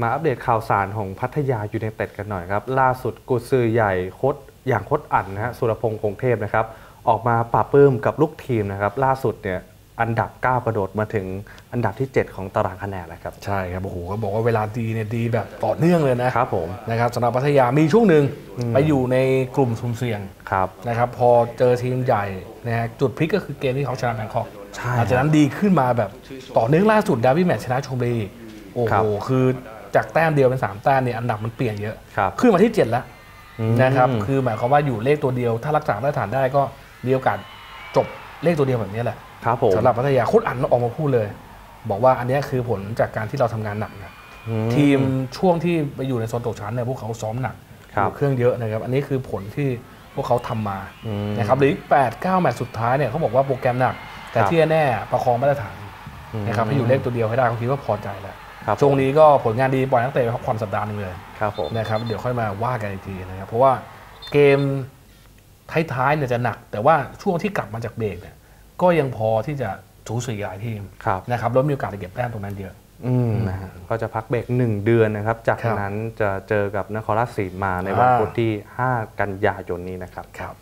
มาอัปเดตข่าวสารของพัทยายูไนเต็ดกันหน่อยครับ ล่าสุดกุซือใหญ่โคดอย่างโคดอันนะฮะสุรพงษ์คงเทพนะครับออกมาปราบปลื้มกับลูกทีมนะครับ ล่าสุดเนี่ยอันดับ 9 กระโดดมาถึงอันดับที่ 7 ของตารางคะแนนแล้วครับ ใช่ครับโอ้โหก็บอกว่าเวลาดีเนี่ยดีแบบต่อเนื่องเลยนะครับผมนะครับสำหรับพัทยามีช่วงหนึ่งไปอยู่ในกลุ่มสุ่มเสี่ยงครับนะครับพอเจอทีมใหญ่นะฮะจุดพลิกก็คือเกมที่เขาชนะแบงคอกใช่หลังจากนั้นดีขึ้นมาแบบต่อเนื่องล่าสุดดาร์บี้แมตช์ชนะชมบุรีโอ้ครัโหบคือ จากแต้มเดียวเป็น 3 แต้มเนี่ยอันดับมันเปลี่ยนเยอะครับขึ้นมาที่ 7 แล้วอืมนะครับคือหมายความว่าอยู่เลขตัวเดียว ถ้ารักษามาตรฐานได้ก็มีโอกาสจบเลขตัวเดียวแบบนี้แหละครับผมสำหรับพัทยาโคตรอันออกมาพูดเลย บอกว่าอันเนี้ยคือผลจากการที่เราทำงานหนักนะอืทีมช่วงที่ไปอยู่ในโซนตกชั้นเนี่ยพวกเขาซ้อมหนักครับอยู่เครื่องเยอะนะครับ อันนี้คือผลที่พวกเขาทำมาอืมนะครับหรือแปดเก้าแมตช์สุดท้ายเนี่ยเขาบอกว่าโปรแกรมหนัก แต่ครับที่แน่ๆประคองมาตรฐานนะครับให้อยู่เลขตัวเดียวให้ได้เขาคิดว่าพอใจแล้ว ครับช่วงนี้ก็ผลงานดีปล่อยนักเตะพักผ่อนสัปดาห์หนึงเลยครับผมนะครับเดี๋ยวค่อยมาว่ากันอีกทีนะครับเพราะว่าเกมท้ายๆเนี่ยจะหนัก แต่ว่าช่วงที่กลับมาจากเบรกเนี่ยก็ยังพอที่จะสูสีหลายทีมครับนะครับแล้วมีโอกาสจะเก็บแต้มตรงนั้นเยอะอืมนะฮะก็จะพักเบรกหนึ่งเดือนนะครับ จากครับนั้นจะเจอกับนครราชสีมาในวันอ่าพุธที่ 5 กันยายนนี้นะครับครับ